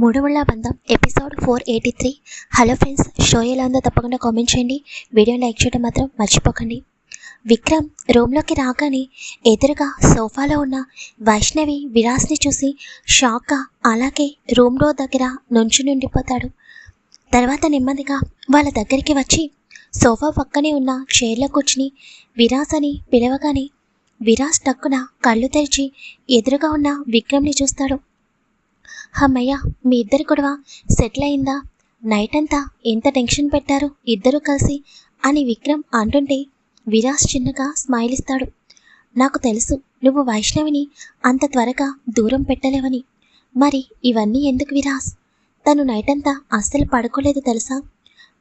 మూడవళ్ళ బంధం episode four eighty three. Hello friends show ఎలా ఉందో తప్పకుండా కామెంట్ చేయండి. వీడియో లైక్ చేయడం మాత్రం మర్చిపోకండి. విక్రమ్ రూమ్లోకి రాగానే ఎదురుగా సోఫాలో ఉన్న వైష్ణవి విరాస్ని చూసి షాక్గా అలాగే రూమ్ డోర్ దగ్గర నుంచుని ఉండిపోతాడు తర్వాత నెమ్మదిగా వాళ్ళ దగ్గరికి వచ్చి సోఫా పక్కనే ఉన్న చైర్లో కూర్చుని విరాస్ అని పిలవగానే విరాస్ టక్కున కళ్ళు తెరిచి ఎదురుగా ఉన్న విక్రమ్ని చూస్తాడు. అమ్మయ్య మీ ఇద్దరి గొడవ సెటిల్ అయిందా? నైట్ అంతా ఎంత టెన్షన్ పెట్టారు ఇద్దరూ కలిసి అని విక్రమ్ అంటుంటే విరాస్ చిన్నగా స్మైల్ ఇస్తాడు. నాకు తెలుసు నువ్వు వైష్ణవిని అంత త్వరగా దూరం పెట్టలేవని. మరి ఇవన్నీ ఎందుకు విరాస్ తను నైట్ అంతా అస్సలు పడుకోలేదు తెలుసా?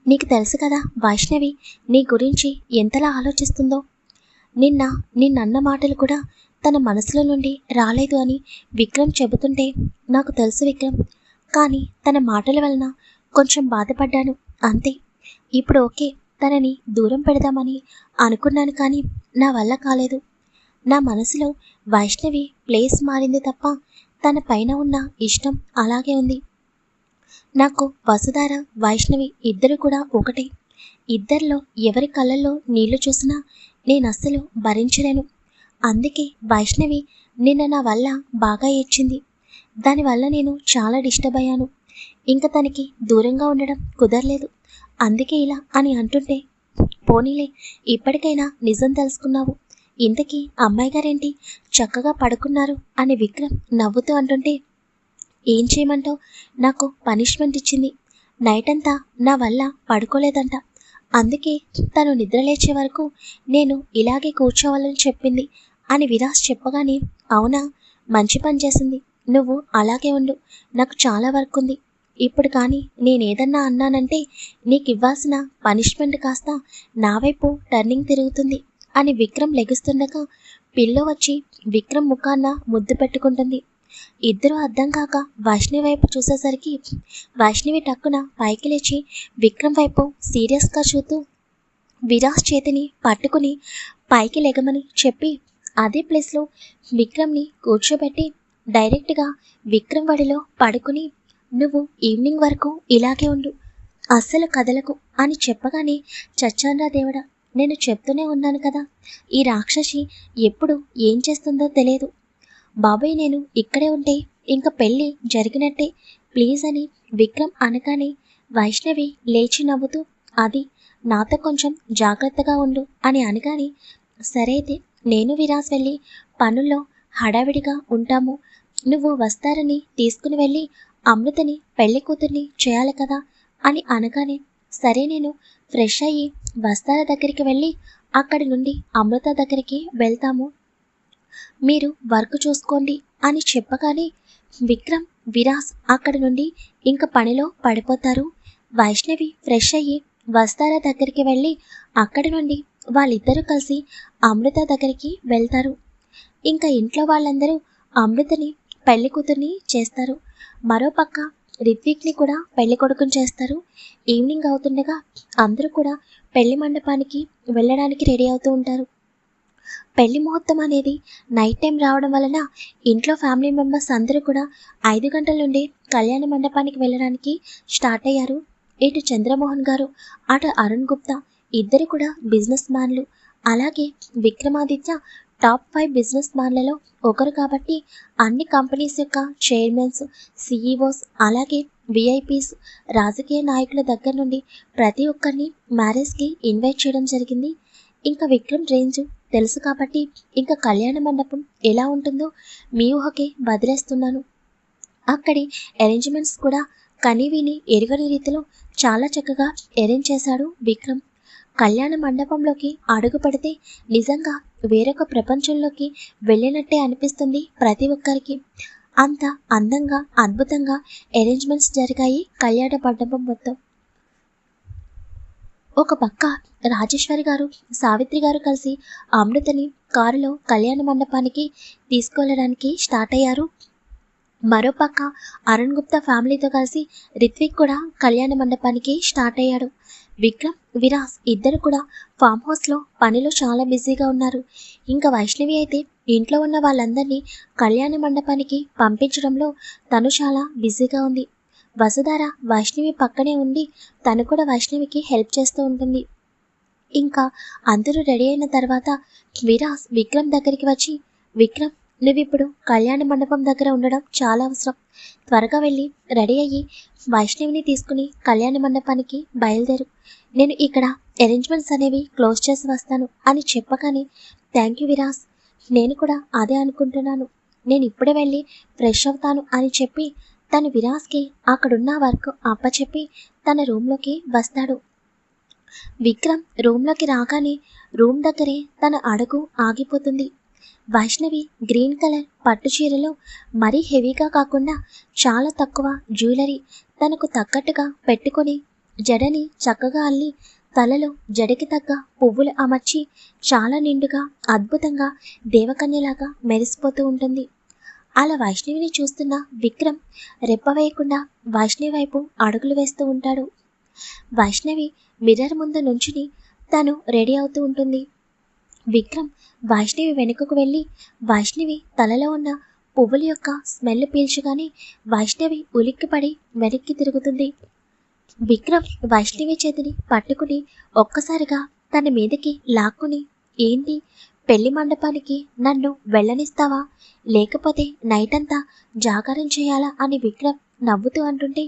నీకు తెలుసు కదా వైష్ణవి నీ గురించి ఎంతలా ఆలోచిస్తుందో. నిన్న నిన్నన్న మాటలు కూడా తన మనసులో నుండి రాలేదు అని విక్రమ్ చెబుతుంటే నాకు తెలుసు విక్రమ్. కానీ తన మాటల వలన కొంచెం బాధపడ్డాను అంతే. ఇప్పుడు ఓకే తనని దూరం పెడదామని అనుకున్నాను కానీ నా వల్ల కాలేదు. నా మనసులో వైష్ణవి ప్లేస్ మారింది తప్ప తన పైన ఉన్న ఇష్టం అలాగే ఉంది. నాకు వసుధార వైష్ణవి ఇద్దరు కూడా ఒకటే. ఇద్దరిలో ఎవరి కళ్ళల్లో నీళ్ళు చూసినా నేను అస్సలు భరించలేను. అందుకే వైష్ణవి నిన్న నా వల్ల బాగా ఏడ్చింది. దానివల్ల నేను చాలా డిస్టర్బ్ అయ్యాను. ఇంకా తనకి దూరంగా ఉండడం కుదరలేదు. అందుకే ఇలా అని అంటుంటే పోనీలే ఇప్పటికైనా నిజం తెలుసుకున్నావు. ఇంతకీ అమ్మాయి గారేంటి? చక్కగా పడుకున్నారు అని విక్రమ్ నవ్వుతూ అంటుంటే ఏం చేయమంటావు? నాకు పనిష్మెంట్ ఇచ్చింది. నైట్ అంతా నా వల్ల పడుకోలేదంట. అందుకే తను నిద్రలేచే వరకు నేను ఇలాగే కూర్చోవాలని చెప్పింది. అని విరాస్ చెప్పగానే అవునా మంచి పని చేసింది. నువ్వు అలాగే ఉండు. నాకు చాలా వర్క్ ఉంది. ఇప్పుడు కానీ నేనేదన్నా అన్నానంటే నీకు ఇవ్వాల్సిన పనిష్మెంట్ కాస్త నా వైపు టర్నింగ్ తిరుగుతుంది అని విక్రమ్ లెగుస్తుండగా పిల్ల వచ్చి విక్రమ్ ముఖాన్న ముద్దు పెట్టుకుంటుంది. ఇద్దరు అర్థం కాక వైష్ణవి వైపు చూసేసరికి వైష్ణవి టక్కున పైకి లేచి విక్రమ్ వైపు సీరియస్గా చూస్తూ విరాస్ చేతిని పట్టుకుని పైకి లెగమని చెప్పి అదే ప్లేస్లో విక్రమ్ని కూర్చోబెట్టి డైరెక్ట్గా విక్రమ్ వడిలో పడుకుని నువ్వు ఈవినింగ్ వరకు ఇలాగే ఉండు. అస్సలు కదలకు అని చెప్పగానే చచ్చాన్రా దేవుడా నేను చెప్తూనే ఉన్నాను కదా. ఈ రాక్షసి ఎప్పుడు ఏం చేస్తుందో తెలియదు. బాబాయ్ నేను ఇక్కడే ఉంటే ఇంకా పెళ్ళి జరిగినట్టే. ప్లీజ్ అని విక్రమ్ అనగానే వైష్ణవి లేచి నవ్వుతూ అది నాతో కొంచెం జాగ్రత్తగా ఉండు అని అనగానే సరే అయితే నేను విరాస్ వెళ్ళి పనుల్లో హడావిడిగా ఉంటాము. నువ్వు వస్తారని తీసుకుని వెళ్ళి అమృతని పెళ్ళి కూతుర్ని చేయాలి కదా అని అనగానే సరే నేను ఫ్రెష్ అయ్యి వస్తార దగ్గరికి వెళ్ళి అక్కడి నుండి అమృత దగ్గరికి వెళ్తాము. మీరు వర్క్ చూసుకోండి అని చెప్పగానే విక్రమ్ విరాస్ అక్కడి నుండి ఇంక పనిలో పడిపోతారు. వైష్ణవి ఫ్రెష్ అయ్యి వస్తారా దగ్గరికి వెళ్ళి అక్కడి నుండి వాళ్ళిద్దరూ కలిసి అమృత దగ్గరికి వెళ్తారు. ఇంకా ఇంట్లో వాళ్ళందరూ అమృతని పెళ్ళి కూతుర్ని చేస్తారు. మరోపక్క రిత్విక్ని కూడా పెళ్ళి కొడుకుని చేస్తారు. ఈవినింగ్ అవుతుండగా అందరూ కూడా పెళ్ళి మండపానికి వెళ్ళడానికి రెడీ అవుతూ ఉంటారు. పెళ్ళి ముహూర్తం అనేది నైట్ టైం రావడం వలన ఇంట్లో ఫ్యామిలీ మెంబర్స్ అందరూ కూడా ఐదు గంటల నుండి కళ్యాణ మండపానికి వెళ్ళడానికి స్టార్ట్ అయ్యారు. ఇటు చంద్రమోహన్ గారు అటు అరుణ్ గుప్తా ఇద్దరు కూడా బిజినెస్ మ్యాన్లు. అలాగే విక్రమాదిత్య టాప్ ఫైవ్ బిజినెస్ మ్యాన్లలో ఒకరు కాబట్టి అన్ని కంపెనీస్ యొక్క చైర్మన్స్ సిఈఓస్ అలాగే విఐపీస్ రాజకీయ నాయకుల దగ్గర నుండి ప్రతి ఒక్కరిని మ్యారేజ్కి ఇన్వైట్ చేయడం జరిగింది. ఇంకా విక్రమ్ రేంజ్ తెలుసు కాబట్టి ఇంకా కళ్యాణ మండపం ఎలా ఉంటుందో మీ ఊహకే వదిలేస్తున్నాను అక్కడి అరేంజ్మెంట్స్ కూడా కనివిని ఎరుగని రీతిలో చాలా చక్కగా అరేంజ్ చేశాడు విక్రమ్. కళ్యాణ మండపంలోకి అడుగు పడితే నిజంగా వేరొక ప్రపంచంలోకి వెళ్ళినట్టే అనిపిస్తుంది ప్రతి ఒక్కరికి. అంత అందంగా అద్భుతంగా అరేంజ్మెంట్స్ జరిగాయి కళ్యాణ మండపం మొత్తం. ఒక పక్క రాజేశ్వరి గారు సావిత్రి గారు కలిసి అమృతని కారులో కళ్యాణ మండపానికి తీసుకెళ్ళడానికి స్టార్ట్ అయ్యారు. మరోపక్క అరుణ్ గుప్తా ఫ్యామిలీతో కలిసి రిత్విక్ కూడా కళ్యాణ మండపానికి స్టార్ట్ అయ్యాడు. విక్రమ్ విరాస్ ఇద్దరు కూడా ఫామ్ హౌస్లో పనిలో చాలా బిజీగా ఉన్నారు. ఇంకా వైష్ణవి అయితే ఇంట్లో ఉన్న వాళ్ళందరినీ కళ్యాణ మండపానికి పంపించడంలో తను చాలా బిజీగా ఉంది. వసుధార వైష్ణవి పక్కనే ఉండి తను కూడా వైష్ణవికి హెల్ప్ చేస్తూ ఉంటుంది. ఇంకా అందరూ రెడీ అయిన తర్వాత విరాస్ విక్రమ్ దగ్గరికి వచ్చి విక్రమ్ నువ్విప్పుడు కళ్యాణ మండపం దగ్గర ఉండడం చాలా అవసరం. త్వరగా వెళ్ళి రెడీ అయ్యి వైష్ణవిని తీసుకుని కళ్యాణ మండపానికి బయలుదేరు. నేను ఇక్కడ అరేంజ్మెంట్స్ అనేవి క్లోజ్ చేసి వస్తాను అని చెప్పగానే థ్యాంక్ యూ విరాస్ నేను కూడా అదే అనుకుంటున్నాను. నేను ఇప్పుడే వెళ్ళి ఫ్రెష్ అవుతాను అని చెప్పి తను విరాస్కి అక్కడున్న వర్క్ అప్పచెప్పి తన రూమ్లోకి వస్తాడు. విక్రమ్ రూమ్లోకి రాగానే రూమ్ దగ్గరే తన అడుగు ఆగిపోతుంది. వైష్ణవి గ్రీన్ కలర్ పట్టు చీరలో మరీ హెవీగా కాకుండా చాలా తక్కువ జ్యువెలరీ తనకు తగ్గట్టుగా పెట్టుకొని జడని చక్కగా అల్లి తలలో జడకి తగ్గ పువ్వులు అమర్చి చాలా నిండుగా అద్భుతంగా దేవకన్యలాగా మెరిసిపోతూ ఉంటుంది. అలా వైష్ణవిని చూస్తున్న విక్రమ్ రెప్ప వేయకుండా వైష్ణవి వైపు అడుగులు వేస్తూ ఉంటాడు. వైష్ణవి మిర్రర్ ముందు నుంచుని తను రెడీ అవుతూ ఉంటుంది. విక్రమ్ వైష్ణవి వెనుకకు వెళ్ళి వైష్ణవి తలలో ఉన్న పువ్వుల యొక్క స్మెల్ పీల్చగానే వైష్ణవి ఉలిక్కిపడి వెనక్కి తిరుగుతుంది. విక్రమ్ వైష్ణవి చేతిని పట్టుకుని ఒక్కసారిగా తన మీదకి లాక్కుని ఏంటి పెళ్ళి మండపానికి నన్ను వెళ్ళనిస్తావా? లేకపోతే నైట్ అంతా జాగారం చేయాలా అని విక్రమ్ నవ్వుతూ అంటుంటే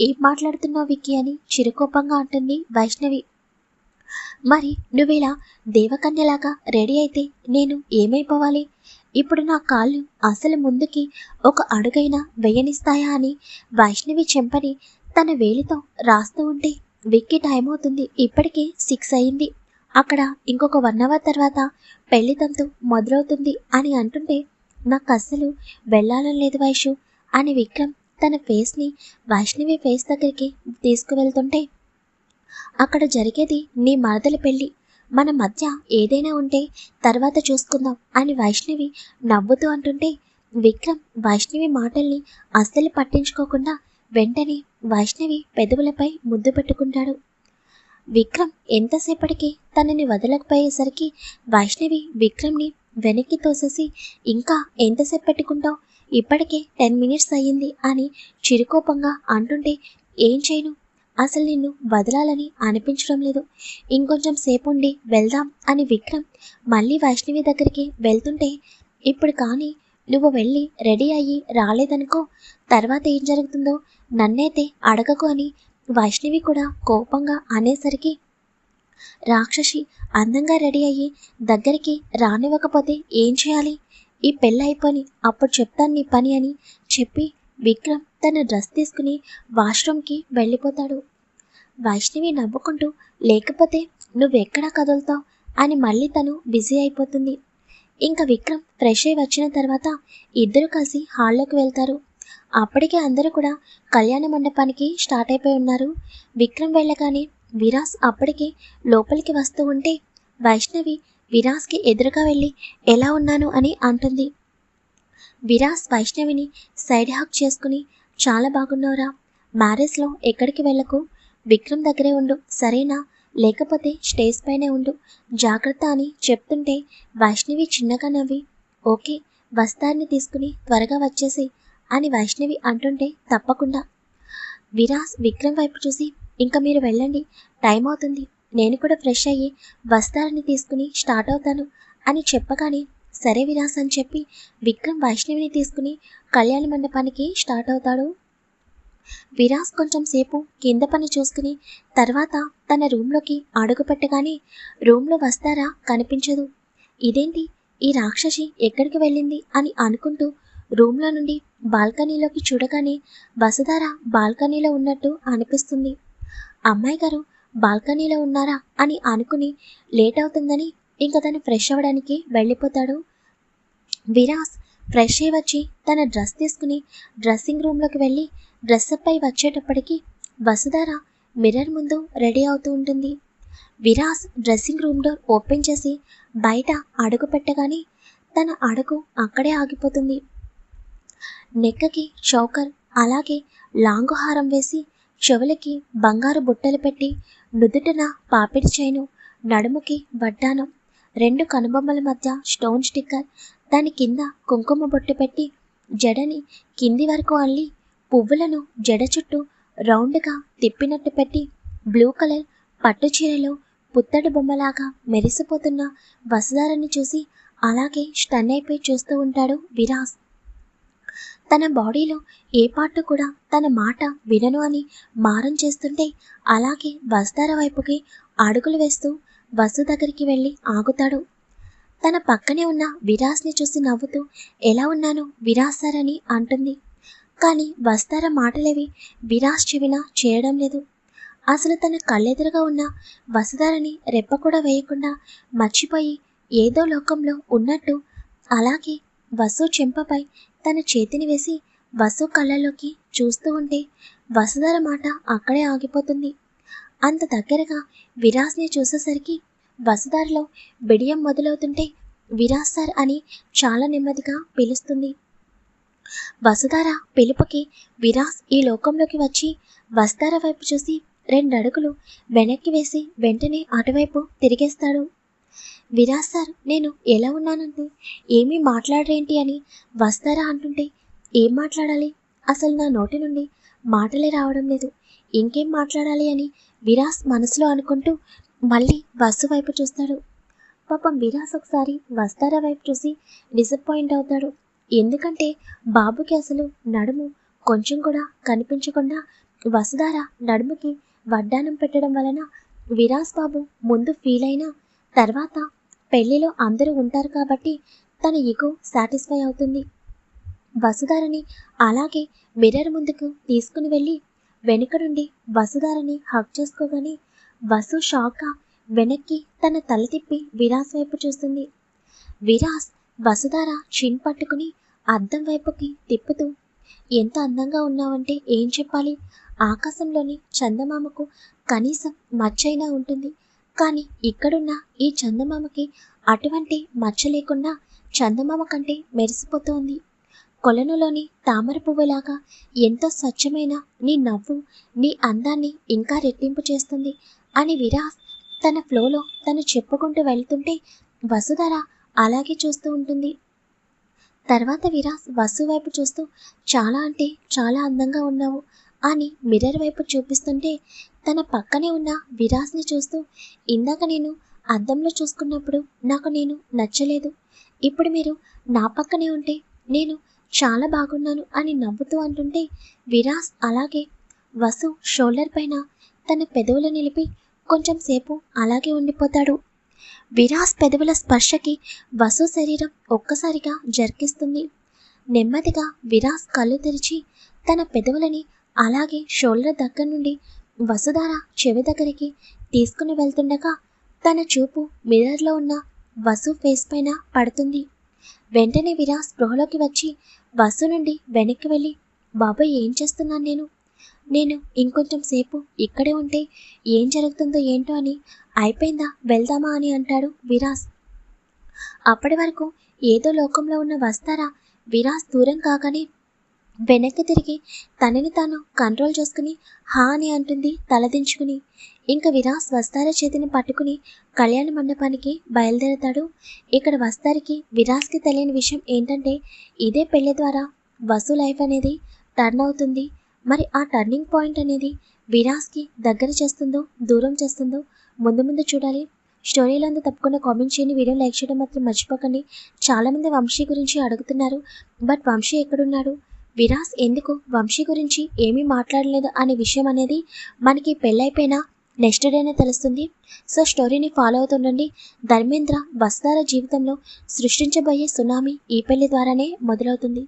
ఏం మాట్లాడుతున్నావు విక్కీ అని చిరుకోపంగా అంటుంది వైష్ణవి. మరి నువ్వేలా దేవకన్యలాగా రెడీ అయితే నేను ఏమైపోవాలి? ఇప్పుడు నా కాళ్ళు అసలు ముందుకి ఒక అడుగైనా వేయనిస్తాయా అని వైష్ణవి చెంపని తన వేలితో రాస్తూ ఉంటే విక్కి టైం అవుతుంది. ఇప్పటికే సిక్స్ అయింది. అక్కడ ఇంకొక వన్ అవర్ తర్వాత పెళ్ళి తంతు మొదలవుతుంది అని అంటుంటే నాకు అస్సలు వెళ్ళాలని లేదు వైషు అని విక్రమ్ తన ఫేస్ని వైష్ణవి ఫేస్ దగ్గరికి తీసుకువెళ్తుంటే అక్కడ జరిగేది నీ మరదల పెళ్ళి. మన మధ్య ఏదైనా ఉంటే తర్వాత చూసుకుందాం అని వైష్ణవి నవ్వుతూ అంటుంటే విక్రమ్ వైష్ణవి మాటల్ని అస్సలు పట్టించుకోకుండా వెంటనే వైష్ణవి పెదవులపై ముద్దు పెట్టుకుంటాడు. విక్రమ్ ఎంతసేపటికి తనని వదలకపోయేసరికి వైష్ణవి విక్రమ్ని వెనక్కి తోసేసి ఇంకా ఎంతసేపు పెట్టుకుంటావు? ఇప్పటికే టెన్ మినిట్స్ అయ్యింది అని చిరుకోపంగా అంటుంటే ఏం చేయను? అసలు నిన్ను వదలాలని అనిపించడం లేదు. ఇంకొంచెం సేపు ఉండి వెళ్దాం అని విక్రమ్ మళ్ళీ వైష్ణవి దగ్గరికి వెళ్తుంటే ఇప్పుడు కానీ నువ్వు వెళ్ళి రెడీ అయ్యి రాలేదనుకో తర్వాత ఏం జరుగుతుందో నన్నైతే అడగకు అని వైష్ణవి కూడా కోపంగా అనేసరికి రాక్షసి అందంగా రెడీ అయ్యి దగ్గరికి రానివ్వకపోతే ఏం చేయాలి? ఈ పెళ్ళి అయిపోని అప్పుడు చెప్తాను నీ పని అని చెప్పి విక్రమ్ తన డ్రెస్ తీసుకుని వాష్రూమ్కి వెళ్ళిపోతాడు. వైష్ణవి నవ్వుకుంటూ లేకపోతే నువ్వెక్కడా కదులుతావు? అని మళ్ళీ తను బిజీ అయిపోతుంది. ఇంకా విక్రమ్ ఫ్రెష్ అయి వచ్చిన తర్వాత ఇద్దరు కలిసి హాల్లోకి వెళ్తారు. అప్పటికే అందరూ కూడా కళ్యాణ మండపానికి స్టార్ట్ అయిపోయి ఉన్నారు. విక్రమ్ వెళ్ళగానే విరాస్ అప్పటికే లోపలికి వస్తూ ఉంటే వైష్ణవి విరాస్కి ఎదురుగా వెళ్ళి ఎలా ఉన్నాను? అని అంటుంది. విరాస్ వైష్ణవిని సైడ్ హాక్ చేసుకుని చాలా బాగున్నావురా. మ్యారేజ్లో ఎక్కడికి వెళ్ళకు? విక్రమ్ దగ్గరే ఉండు సరేనా? లేకపోతే స్టేజ్ పైనే ఉండు. జాగ్రత్త అని చెప్తుంటే వైష్ణవి చిన్నగా నవ్వి ఓకే వస్తాన్ని తీసుకుని త్వరగా వచ్చేసి అని వైష్ణవి అంటుంటే తప్పకుండా. విరాస్ విక్రమ్ వైపు చూసి ఇంకా మీరు వెళ్ళండి టైం అవుతుంది. నేను కూడా ఫ్రెష్ అయ్యి వస్తారని తీసుకుని స్టార్ట్ అవుతాను అని చెప్పగానే సరే విరాస్ అని చెప్పి విక్రమ్ వైష్ణవిని తీసుకుని కళ్యాణ మండపానికి స్టార్ట్ అవుతాడు. విరాస్ కొంచెం సేపు కింద పని చూసుకుని తర్వాత తన రూమ్లోకి అడుగు పెట్టగానే రూమ్లో వస్తారా కనిపించదు. ఇదేంటి? ఈ రాక్షసి ఎక్కడికి వెళ్ళింది అని అనుకుంటూ రూమ్లో నుండి బాల్కనీలోకి చూడగానే వసుధార బాల్కనీలో ఉన్నట్టు అనిపిస్తుంది. అమ్మాయి గారు బాల్కనీలో ఉన్నారా అని అనుకుని లేట్ అవుతుందని ఇంకా తను ఫ్రెష్ అవ్వడానికి వెళ్ళిపోతాడు. విరాస్ ఫ్రెష్ అయ్యి వచ్చి తన డ్రెస్ తీసుకుని డ్రెస్సింగ్ రూమ్లోకి వెళ్ళి డ్రెస్అప్ అయి వచ్చేటప్పటికి వసుధార మిర్రర్ ముందు రెడీ అవుతూ ఉంటుంది. Viraj dressing room door open చేసి బయట అడుగు పెట్టగానే తన అడుగు అక్కడే ఆగిపోతుంది. నెక్కకి చౌకర్ అలాగే లాంగు హారం వేసి చెవులకి బంగారు బుట్టలు పెట్టి నుదుటన పాపిడి చేయను నడుముకి వడ్డానం. రెండు కనుబొమ్మల మధ్య స్టోన్ స్టిక్కర్ దాని కింద కుంకుమ బొట్టు పెట్టి జడని కింది వరకు అల్లి పువ్వులను జడ చుట్టూ రౌండ్గా తిప్పినట్టు పెట్టి బ్లూ కలర్ పట్టు చీరలో పుత్తడి బొమ్మలాగా మెరిసిపోతున్న వసుధారని చూసి అలాగే స్టన్ అయిపోయి చూస్తూ ఉంటాడు విరాస్. తన బాడీలో ఏ పార్ట్ కూడా తన మాట వినను అని మారం చేస్తుంటే అలాగే వసుధార వైపుకి అడుగులు వేస్తూ వసు దగ్గరికి వెళ్ళి ఆగుతాడు. తన పక్కనే ఉన్న విరాస్ని చూసి నవ్వుతూ ఎలా ఉన్నాను విరాస్ సార్ అని అంటుంది. కానీ వస్తార మాటలేవి విరాస్ చెవిన చేయడం లేదు. అసలు తన కళ్ళెదురుగా ఉన్న వసుధారని రెప్ప కూడా వేయకుండా మర్చిపోయి ఏదో లోకంలో ఉన్నట్టు అలాగే వసు చెంపపై తన చేతిని వేసి వసు కళ్ళలోకి చూస్తూ ఉంటే వసుధార మాట అక్కడే ఆగిపోతుంది. అంత దగ్గరగా విరాజ్ని చూసేసరికి వసుధారలో బిడియం మొదలవుతుంటే విరాజ్ సార్ అని చాలా నెమ్మదిగా పిలుస్తుంది. వసుధార పిలుపుకి విరాస్ ఈ లోకంలోకి వచ్చి వస్తార వైపు చూసి రెండు అడుగులు వెనక్కి వేసి వెంటనే అటువైపు తిరిగేస్తాడు. విరాజ్ సార్ నేను ఎలా ఉన్నానంటే ఏమీ మాట్లాడరేంటి అని వస్తారా అంటుంటే ఏం మాట్లాడాలి? అసలు నా నోటి నుండి మాటలే రావడం లేదు. ఇంకేం మాట్లాడాలి అని విరాస్ మనసులో అనుకుంటూ మళ్ళీ బస్సు వైపు చూస్తాడు. పాపం విరాస్ ఒకసారి వస్తారా వైపు చూసి డిసప్పాయింట్ అవుతాడు. ఎందుకంటే బాబుకి అసలు నడుము కొంచెం కూడా కనిపించకుండా వసుధార నడుముకి వడ్డానం పెట్టడం వలన విరాస్ బాబు ముందు ఫీల్ అయినా తర్వాత పెళ్ళిలో అందరూ ఉంటారు కాబట్టి తన ఈగో సాటిస్ఫై అవుతుంది. వసుధారని అలాగే మిర్రర్ ముందుకు తీసుకుని వెళ్ళి వెనుక నుండి వసుధారని హక్ చేసుకోగానే వసు షాక్ వెనక్కి తన తల తిప్పి విరాస్ వైపు చూస్తుంది. విరాస్ వసుధార చిన్ పట్టుకుని అద్దం వైపుకి తిప్పుతూ ఎంత అందంగా ఉన్నావంటే ఏం చెప్పాలి? ఆకాశంలోని చందమామకు కనీసం మచ్చైనా ఉంటుంది. కానీ ఇక్కడున్న ఈ చందమామకి అటువంటి మచ్చ లేకుండా చందమామ కంటే మెరిసిపోతోంది. కొలనులోని తామర పువ్వులాగా ఎంతో స్వచ్ఛమైన నీ నవ్వు నీ అందాన్ని ఇంకా రెట్టింపు చేస్తుంది అని విరాస్ తన ఫ్లోలో తను చెప్పుకుంటూ వెళ్తుంటే వసుధర అలాగే చూస్తూ ఉంటుంది. తర్వాత విరాస్ వసు వైపు చూస్తూ చాలా అంటే చాలా అందంగా ఉన్నావు అని మిర్రర్ వైపు చూపిస్తుంటే తన పక్కనే ఉన్న విరాస్ని చూస్తూ ఇందాక నేను అద్దంలో చూసుకున్నప్పుడు నాకు నేను నచ్చలేదు. ఇప్పుడు మీరు నా పక్కనే ఉంటే నేను చాలా బాగున్నాను అని నవ్వుతూ అంటుంటే విరాస్ అలాగే. వసు షోల్డర్ పైన తన పెదవులు నిలిపి కొంచెం సేపు అలాగే ఉండిపోతాడు. విరాస్ పెదవుల స్పర్శకి వసు శరీరం ఒక్కసారిగా జరికిస్తుంది. నెమ్మదిగా విరాస్ కళ్ళు తెరిచి తన పెదవులని అలాగే షోల్డర్ దగ్గర నుండి వసుధార చెవి దగ్గరికి తీసుకుని వెళ్తుండగా తన చూపు మిర్రర్లో ఉన్న వసు ఫేస్ పైన పడుతుంది. వెంటనే విరాస్ స్పృహలోకి వచ్చి బస్సు నుండి వెనక్కి వెళ్ళి బాబాయ్ ఏం చేస్తున్నాను నేను? నేను ఇంకొంచెం సేపు ఇక్కడే ఉంటే ఏం జరుగుతుందో ఏంటో అని అయిపోయిందా? వెళ్దామా అని అంటాడు విరాస్. అప్పటి వరకు ఏదో లోకంలో ఉన్న వస్తారా? విరాస్ దూరం కాగానే వెనక్కి తిరిగి తనని తాను కంట్రోల్ చేసుకుని హా అని అంటుంది తలదించుకుని ఇంకా విరాస్ వస్తార చేతిని పట్టుకుని కళ్యాణ మండపానికి బయలుదేరతాడు. ఇక్కడ వస్తారికి విరాస్కి తెలియని విషయం ఏంటంటే ఇదే పెళ్ళి ద్వారా వసు లైఫ్ అనేది టర్న్ అవుతుంది. మరి ఆ టర్నింగ్ పాయింట్ అనేది విరాస్కి దగ్గర చేస్తుందో దూరం చేస్తుందో ముందు ముందు చూడాలి. స్టోరీలో అంతా తప్పకుండా కామెంట్ చేయండి. వీడియో లైక్ చేయడం మాత్రం మర్చిపోకండి. చాలామంది వంశీ గురించి అడుగుతున్నారు. బట్ వంశీ ఎక్కడున్నాడు? విరాస్ ఎందుకు? వంశీ గురించి ఏమీ మాట్లాడలేదు అనే విషయం అనేది మనకి పెళ్ళైపోయినా నెక్స్ట్ డేనే తెలుస్తుంది. సో స్టోరీని ఫాలో అవుతుండండి. ధర్మేంద్ర బస్తార జీవితంలో సృష్టించబోయే సునామీ ఈ పెళ్ళి ద్వారానే మొదలవుతుంది.